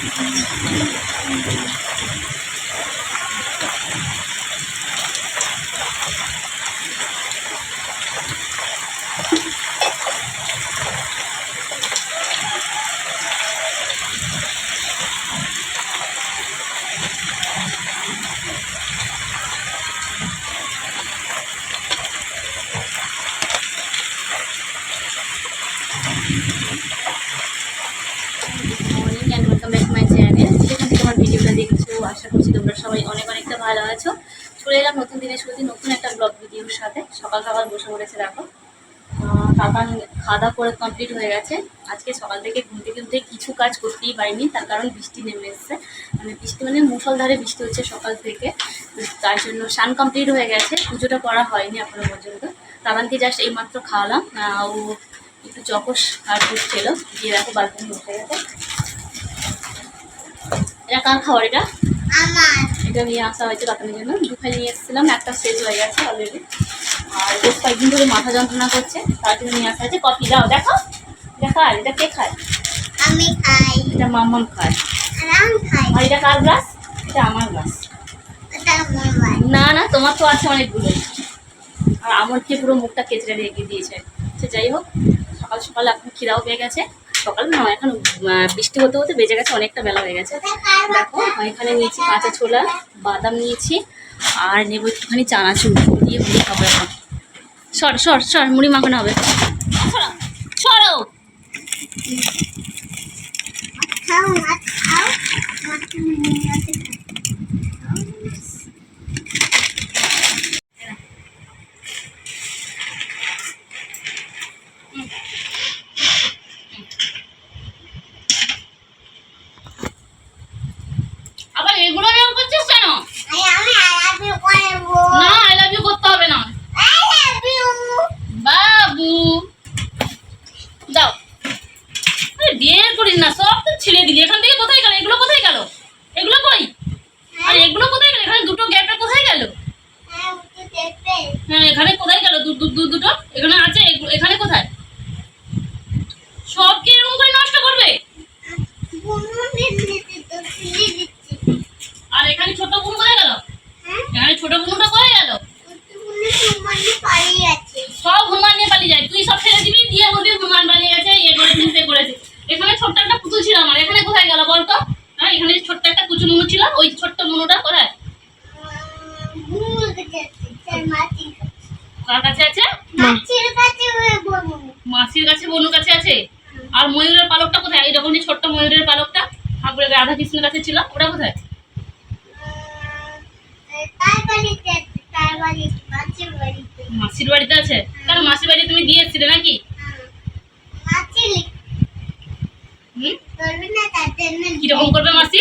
Thank you. আশা করছি তোমরা সবাই অনেক অনেকটা ভালো আছো। চলে এলাম নতুন দিনের শুরুতে নতুন একটা ব্লগ ভিডিওর সাথে। সকাল সকাল বসে পড়েছে, দেখো। কাকা খাওয়া করে কমপ্লিট হয়ে গেছে। আজকে সকাল থেকে ঘুম থেকে উঠে কিছু কাজ করতেই পারিনি, তার কারণ বৃষ্টি নেমে এসছে। মানে বৃষ্টি মানে মুসলধারে বৃষ্টি হচ্ছে সকাল থেকে। তার জন্য স্নান কমপ্লিট হয়ে গেছে। পুজোটা করা হয়নি এখনও পর্যন্ত। তাবানকে জাস্ট এইমাত্র খাওয়ালাম। ও একটু চকস আর দুধ ছিল দিয়ে দেখো বালকনি উঠে গেছে। এটা কার খাবার এটা? এটা নিয়ে আসা হয়েছে কাটানোর জন্য দুখাই নিয়ে এসেছিলাম একটা শেষ হয়ে গেছে অলরেডি আর বেশ কয়েকদিন ধরে মাথা যন্ত্রণা করছে তার জন্য নিয়ে আসা হয়েছে। কফি দাও দেখো এটা আর এটা কে খায়? আমি খাই। এটা মাম্মাম খায়। আর এটা কার গ্লাস এটা আমার গ্লাস এটা আমার ভাই না না তোমার তো আছে অনেকগুলো। আর আমার কি পুরো মুখটা কেচড়ে রেখে দিয়েছে। সে যাই হোক সকাল সকাল এখন খিদাও পেয়ে গেছে। সকাল না এখন বৃষ্টি হতে হতে বেজে গেছে অনেকটা বেলা হয়ে গেছে। দেখো এখানে নিয়েছি কাঁচা ছোলা বাদাম নিয়েছি আর নেব একটুখানি চানাচুর দিয়ে মুড়ি খাব এখন। সর সর সর মুড়ি মাখানো হবে। সরো, খাও খাও আবার এগুলো করছিস কেন? না আই লাভ ইউ করতে হবে না। বাবু। দাও। বিয়ে করিস না সব তো ছেড়ে দিলি এখান থেকে কোথায় গেল? এগুলো কোথায় গেল? এগুলো কই? আর এগুলো কোথায় গেল? এখানে দুটো গ্যাপটা কোথায় গেল? হ্যাঁ হ্যাঁ এখানে কোথায় গেল? দুটো? এখানে আছে এখানে কোথায়? করেছিস এখানে ছোট্ট একটা পুতুল ছিল আমার। এখানে কোথায় গেল বলতো? হ্যাঁ এখানে ছোট্ট একটা কুচু মুনু ছিল, ওই ছোট্ট মুনুটা কোথায়? কার কাছে আছে? মাসির কাছে, বনুর কাছে আছে? আর ময়ূরের পালকটা কোথায়? এই রকম যে ছোট্ট ময়ূরের পালকটা। ঠাকুরের রাধা কৃষ্ণের কাছে ছিল। ওটা কোথায়? বাড়িতে বাড়িতে বাড়িতে মাসির বাড়িতে আছে। কারণ মাসির বাড়ি তুমি দিয়ে এসছিলে নাকি মাছি হুম করবে না তার জন্য কীরকম করবে মাসি?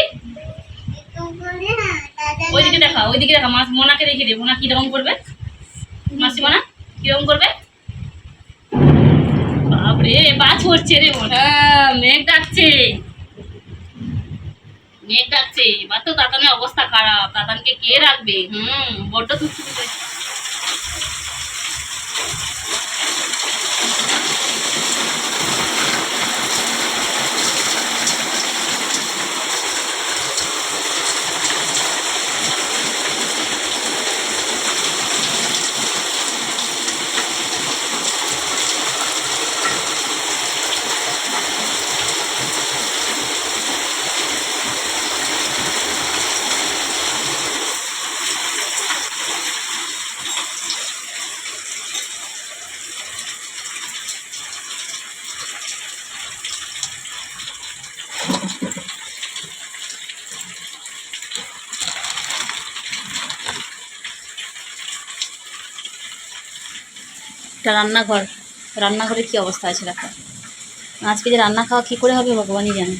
ওইদিকে দেখা ওইদিকে দেখা মোনাকে রেখে মোনা কীরকম করবে? মাসি মোনা কীরকম করবে? বাপরে বাজ হচ্ছে রে মোনা। মেঘ ডাকছে। মেঘ ডাকছে। এবার তো তাতানের অবস্থা খারাপ। তাতানকে কে রাখবে? হুম বড্ড তুচ্ছ এটা রান্নাঘর। রান্নাঘরে কি অবস্থা আছে দেখো। আজকে যে রান্না খাওয়া কী করে হবে ভগবানই জানে।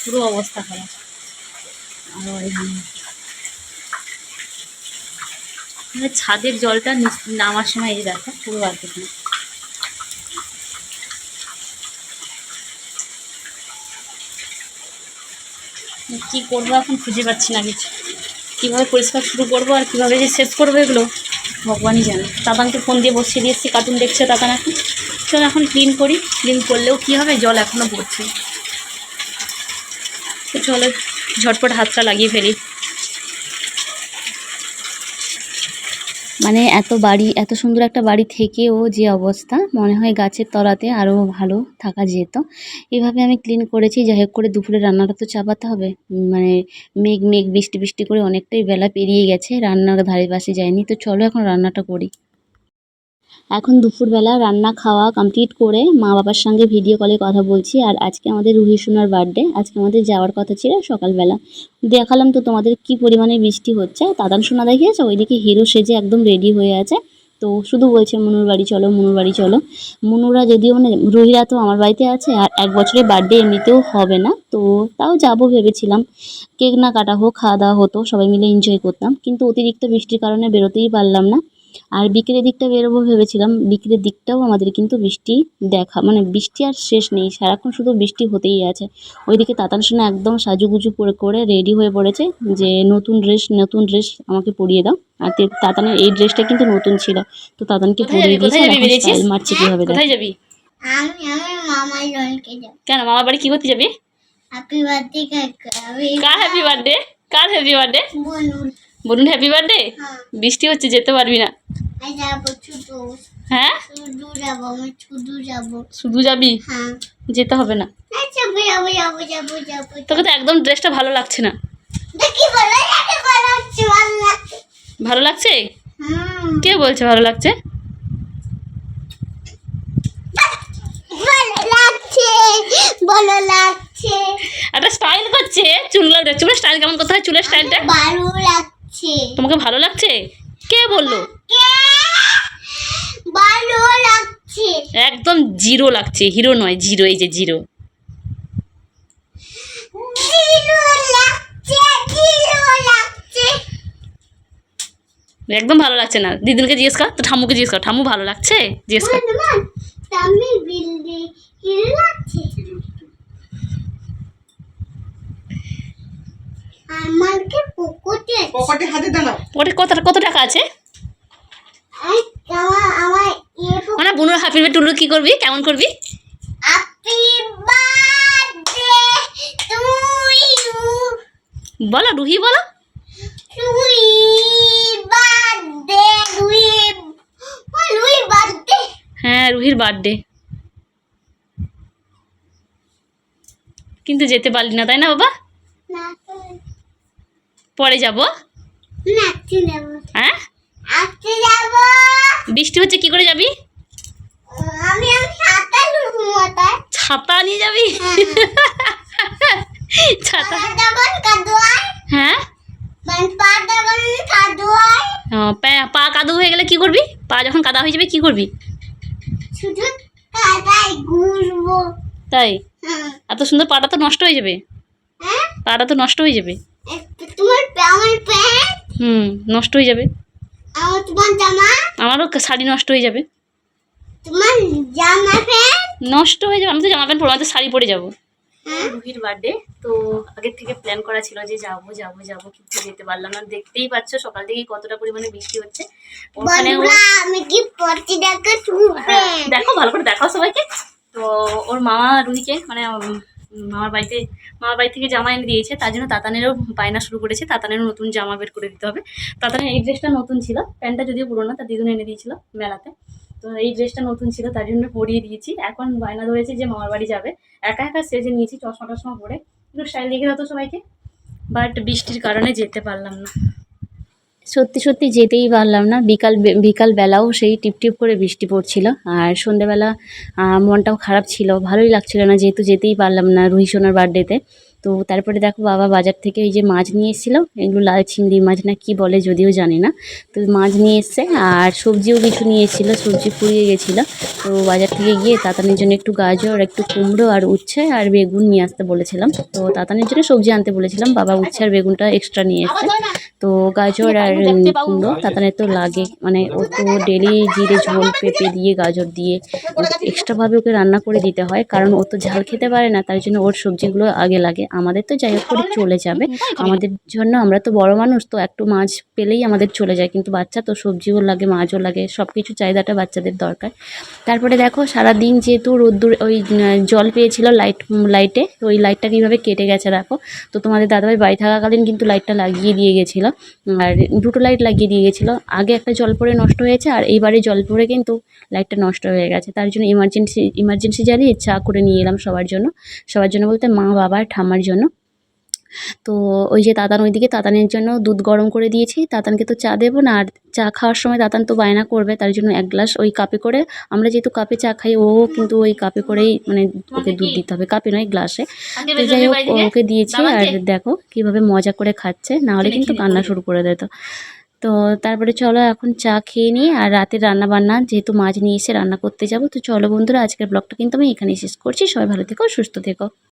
পুরো অবস্থা খারাপ। আর মানে ছাদের জলটা নামার সময় এই যে দেখো, পুরো আর। কি করব এখন খুঁজে পাচ্ছি না কিছু। কীভাবে পরিষ্কার শুরু করব আর কীভাবে যে শেষ করব এগুলো? ভগবানই জানে। তাবানকে ফোন দিয়ে বসিয়ে দিয়েছি কার্টুন দেখছে তাকা নাকি। চল এখন ক্লিন করি। ক্লিন করলেও কি হবে? জল এখনও পড়ছে। তো চলো, ঝটপট হাতটা লাগিয়ে ফেলি। মানে এত বাড়ি, এত সুন্দর একটা বাড়ি থেকেও যে অবস্থা, মনে হয় গাছের তলাতে আরও ভালো থাকা যেত। এভাবে আমি ক্লিন করেছি, যাই হোক করে দুপুরে রান্নাটা তো চাপাতে হবে। মানে মেঘ মেঘ, বৃষ্টি বৃষ্টি করে অনেকটাই বেলা পেরিয়ে গেছে, রান্নার ধারে পাশে যায়নি তো চলো এখন রান্নাটা করি। এখন দুপুরবেলা রান্না খাওয়া কমপ্লিট করে মা বাবার সঙ্গে ভিডিও কলে কথা বলছি। আর আজকে আমাদের রুহি সোনার বার্থডে আজকে আমাদের যাওয়ার কথা ছিল সকালবেলা। দেখালাম তো তোমাদের কি পরিমাণে বৃষ্টি হচ্ছে। দাদান সোনা দেখিয়েছে, ওইদিকে হিরো সেজে একদম রেডি হয়ে আছে। তো শুধু বলছে, মনুর বাড়ি চলো, মনুর বাড়ি চলো। মনুরা যদিও মানে রুহিরা তো আমার বাড়িতে আছে, আর এক বছরের বার্থডে এমনিতেও হবে না। তো তাও যাব ভেবেছিলাম। কেক না কাটা হোক, খাওয়া দাওয়া হতো, সবাই মিলে এনজয় করতাম। কিন্তু অতিরিক্ত বৃষ্টির কারণে বেরোতেই পারলাম না। আর বিকেলের দিকটা বেরোবো ভেবেছিলাম বিকেলের দিকটাও আমাদের কিন্তু বৃষ্টি দেখা মানে বৃষ্টি আর শেষ নেই সারাক্ষণ শুধু বৃষ্টি হতেই আছে। ওইদিকে তাতান সোনা একদম সাজুগুজু করে করে রেডি হয়ে পড়েছে যে নতুন ড্রেস নতুন ড্রেস আমাকে পরিয়ে দাও। আর তে- তাতানের এই ড্রেসটা কিন্তু নতুন ছিল তো তাতানকে পরিয়ে দিয়েছে? মারছে কীভাবে দেখ। যাবি? আমি আমি মামার জনকে যাব। কেন মামার বাড়ি কি করতে যাবি? হ্যাপি বার্থডে কাকা। কার হ্যাপি বার্থডে কার হ্যাপি বার্থডে বলুন বলুন হ্যাপি বার্থডে বৃষ্টি হচ্ছে যেতে পারবি না। হ্যাঁ? শুধু যাব হ্যাঁ। যেতে হবে না। আচ্ছা তোকে তো একদম ড্রেসটা ভালো লাগছে না। ভালো লাগছে। কে বলছে ভালো লাগছে? ভালো লাগছে একটা স্টাইল করছে চুল চুলের স্টাইল কেমন করতে হয়? চুলের স্টাইলটা ভালো লাগছে। তোমাকে ভালো লাগছে? কে বলল? ভালো লাগছে। একদম জিরো লাগছে। হিরো নয় জিরো এই যে জিরো। একদম ভালো লাগছে না। দিদিনকে জিজ্ঞেস কর তো ঠাম্মুকে জিজ্ঞেস কর। ঠাম্মু ভালো লাগছে? জিজ্ঞেস কর মান তামি বিল্ডি হিরো লাগছে আমাকে পকেটে পকেটে হাতে দাঁড়াও ওটা কত কত টাকা আছে? আমার আমার মানে বুনুর হাফি টুলু কি করবি? কেমন করবি? বলো রুহি বলো। হ্যাঁ রুহির বার্থডে কিন্তু যেতে পারলি না তাই না বাবা? পরে যাব। হ্যাঁ? বৃষ্টি হচ্ছে কি করে যাবি? ছাতা নিয়ে যাবি? ছাতা? হ্যাঁ? ও, পা- কাদু হয়ে গেলে কি করবি? পা যখন কাদা হয়ে যাবে কি করবি? তাই? হ্যাঁ। এত সুন্দর পাটা তো নষ্ট হয়ে যাবে। হ্যাঁ? পাটা তো নষ্ট হয়ে যাবে। তোমার আমার প্যান্ট হুম নষ্ট হয়ে যাবে। আমার তোমার জামা? আমারও শাড়ি নষ্ট হয়ে যাবে। তোমার জামা প্যান্ট নষ্ট হয়ে যাবে আমি তো জামা প্যান্ট তো শাড়ি পরে যাব। হ্যাঁ? রুহির বার্থডে তো আগের থেকে প্ল্যান করা ছিল যে যাব যাব যাব কিন্তু যেতে পারলাম না। দেখতেই পাচ্ছ সকাল থেকে কতটা পরিমাণে বৃষ্টি হচ্ছে। ওখানে আমি কি পড়তে দেখে হ্যাঁ, দেখো ভালো করে দেখাও সবাইকে। তো ওর মামা রুহিকে মানে মামার বাড়িতে, মামার বাড়ি থেকে জামা এনে দিয়েছে, তার জন্য তাতানেরও বায়না শুরু করেছে, তাতানেরও নতুন জামা বের করে দিতে হবে। তাতানের এই ড্রেসটা নতুন ছিল, প্যান্টটা যদিও পুরোনো, তার দিদুন এনে দিয়েছিল মেলাতে। তো এই ড্রেসটা নতুন ছিল, তার জন্য পরিয়ে দিয়েছি। এখন বায়না ধরেছে যে মামার বাড়ি যাবে। একা একা সেজে নিয়েছি চশমা টশমা পরে। একটু স্টাইল দেখে দাও তো সবাইকে। বাট বৃষ্টির কারণে যেতে পারলাম না। সত্যি সত্যি যেতেই পারলাম না। বিকাল বিকাল বেলাও সেই টিপটিপ করে বৃষ্টি পড়ছিল। আর সন্ধেবেলা মনটাও খারাপ ছিল। ভালোই লাগছিল না, যেহেতু যেতেই পারলাম না রুহি সোনার বার্থডেতে তো তারপরে দেখো বাবা বাজার থেকে এই যে মাছ নিয়ে এসেছিল, এগুলো লাল চিংড়ি মাছ না কি বলে যদিও জানি না। তো মাছ নিয়ে এসছে আর সবজিও কিছু নিয়ে এসেছিল, সবজি ফুরিয়ে গেছিল। তো বাজার থেকে গিয়ে তাতানির জন্য একটু গাজর, একটু কুমড়ো আর উচ্ছে আর বেগুন নিয়ে আসতে বলেছিলাম। তো তাতানির জন্য সবজি আনতে বলেছিলাম, বাবা উচ্ছে আর বেগুনটা এক্সট্রা নিয়ে এসছে। তো গাজর আর কুমড়ো তাতানের তো লাগে মানে ও তো ডেলি জিরে, ঝোল, পেঁপে দিয়ে, গাজর দিয়ে এক্সট্রাভাবে ওকে রান্না করে দিতে হয়, কারণ ও তো ঝাল খেতে পারে না তার জন্য ওর সবজিগুলো আগে লাগে। আমাদের তো যাই হোক করে চলে যাবে। আমাদের জন্য আমরা তো বড় মানুষ তো একটু মাছ পেলেই আমাদের চলে যায়। কিন্তু বাচ্চা তো সবজিও লাগে মাছও লাগে সব কিছু চাহিদাটা বাচ্চাদের দরকার। তারপরে দেখো সারাদিন যেহেতু রোদ্দুর ওই জল পেয়েছিল লাইট লাইটে ওই লাইটটা কীভাবে কেটে গেছে দেখো। তো তোমাদের দাদাভাই বাড়ি থাকাকালীন কিন্তু লাইটটা লাগিয়ে দিয়ে গেছিল। আর দুটো লাইট লাগিয়ে দিয়ে গেছিল। আগে একটা জল পড়ে নষ্ট হয়েছে আর এইবারে জল পড়ে কিন্তু লাইটটা নষ্ট হয়ে গেছে। তার জন্য ইমার্জেন্সি ইমার্জেন্সি জ্বালিয়ে চা করে নিয়ে এলাম সবার জন্য। সবার জন্য বলতে মা বাবা আর ঠাম্মার জন্য। তো ওই যে তাতান ওইদিকে তাতানের জন্য দুধ গরম করে দিয়েছি। তাতানকে তো চা দেবো না আর চা খাওয়ার সময় তাতান তো বায়না করবে তার জন্য এক গ্লাস ওই কাপে করে আমরা যেহেতু কাপে চা খাই ও কিন্তু ওই কাপে করেই মানে ওকে দুধ দিতে হবে কাপে নয় গ্লাসে। তো যাই হোক ওকে দিয়েছি আর দেখো কীভাবে মজা করে খাচ্ছে না হলে কিন্তু কান্না শুরু করে দিত। তো তারপরে চলো এখন চা খেয়ে নিই আর রাতের রান্না বান্না যেহেতু মাছ নিয়ে এসে রান্না করতে যাব তো চলো বন্ধুরা আজকের ব্লগটা কিন্তু আমি এখানেই শেষ করছি সবাই ভালো থেকো সুস্থ থেকো।